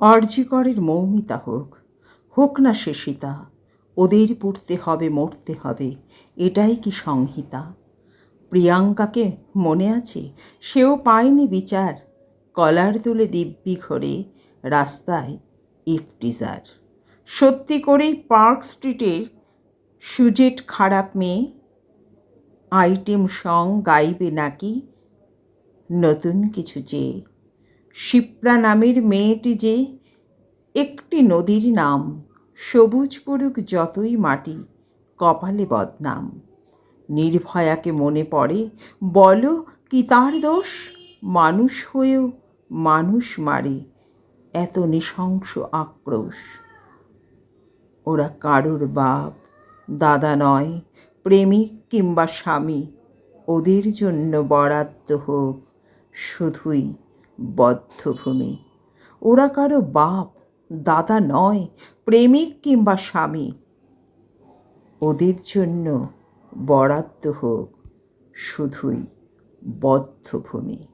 অর্জিকরের মৌমিতা হোক হোক না সে সীতা, ওদের পড়তে হবে, মরতে হবে, এটাই কি সংহিতা? প্রিয়াঙ্কাকে মনে আছে, সেও পায়নি বিচার, কলার তুলে দিব্যি ঘরে, রাস্তায় ইফটিজার। সত্যি করেই পার্ক স্ট্রিটের সুজেট খারাপ মেয়ে, আইটেম সং গাইবে নাকি নতুন কিছু চেয়ে শিপ্রা নামের মেয়েটি যে একটি নদীর নাম, সবুজ পড়ুক যতই মাটি, কপালে বদনাম। নির্ভয়াকে মনে পড়ে, বলো কি তার দোষ? মানুষ হয়েও মানুষ মারে, এত নৃশংস আক্রোশ। ওরা কারুর বাপ, দাদা নয়, প্রেমিক কিংবা স্বামী, ওদের জন্য বরাদ্দ হোক, শুধুই বদ্ধভূমি। ওরা কারও বাপ, দাদা নয়, প্রেমিক কিংবা স্বামী। ওদের জন্য বরাদ্দ হোক শুধুই বদ্ধভূমি।